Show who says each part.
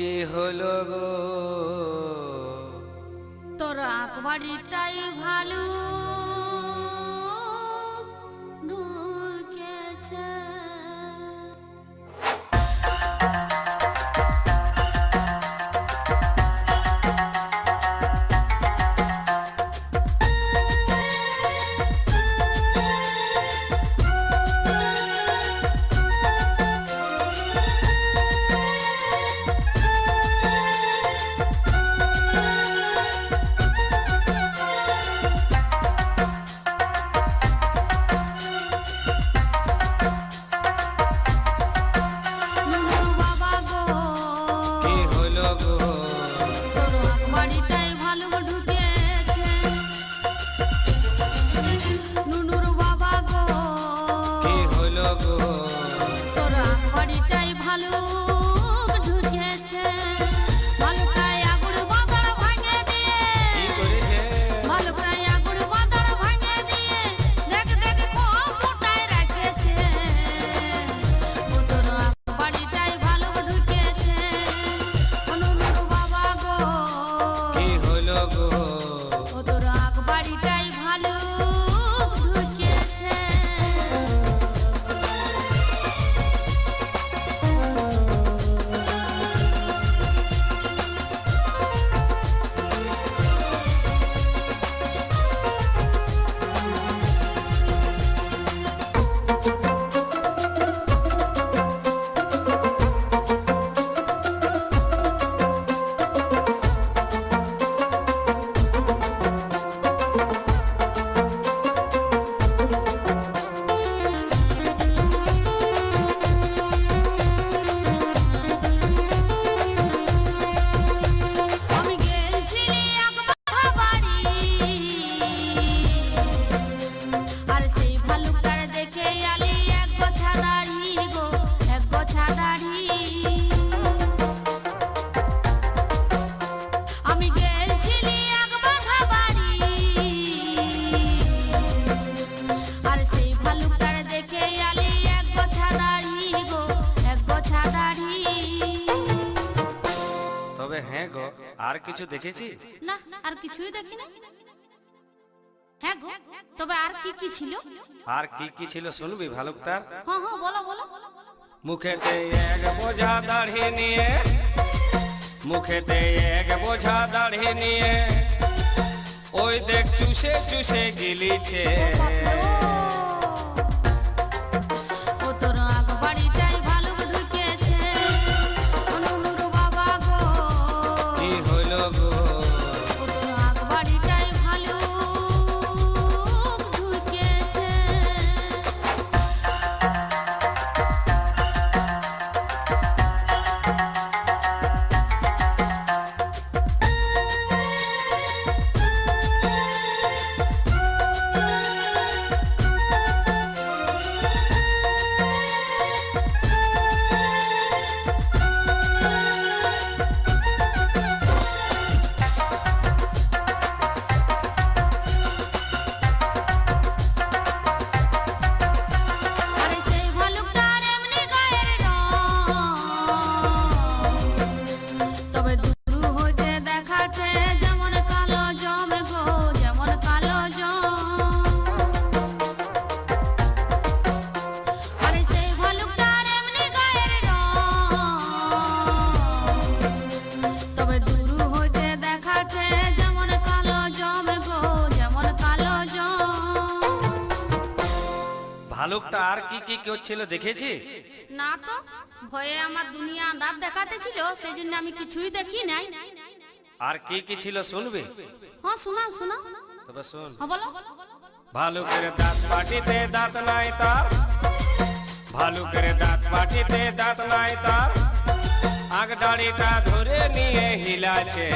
Speaker 1: কি হলো গো?
Speaker 2: তোর আকবারিটাই ভালো।
Speaker 1: হ্যাঁ গো আর কিছু দেখেছি?
Speaker 2: না আর কিছুই দেখি না হ্যাঁ গো তবে আর কি কি ছিল?
Speaker 1: আর কি কি ছিল শুনবি ভালুকটার
Speaker 2: হ্যাঁ হ্যাঁ বলো বলো।
Speaker 1: মুখেতে এক বোঝা দাড়ি নিয়ে মুখেতে এক বোঝা দাড়ি নিয়ে ওই দেখ চুষে চুষে গিলিছে। ভালুকটা আর কি কি করছিল দেখেছি?
Speaker 2: না তো ভয়ে আমার দুনিয়া আন্ধার দেখাতে ছিল সেই জন্য আমি কিছুই দেখি নাই।
Speaker 1: আর কি কি ছিল শুনবি?
Speaker 2: হ্যাঁ শোনাও শোনাও।
Speaker 1: তবে শুন।
Speaker 2: হ্যাঁ বলো।
Speaker 1: ভালুকের দাঁত পাটিতে দাঁত নাই তার। ভালুকের দাঁত পাটিতে দাঁত নাই তার। আগ দাড়িটা ধরে নিয়ে হিলাছে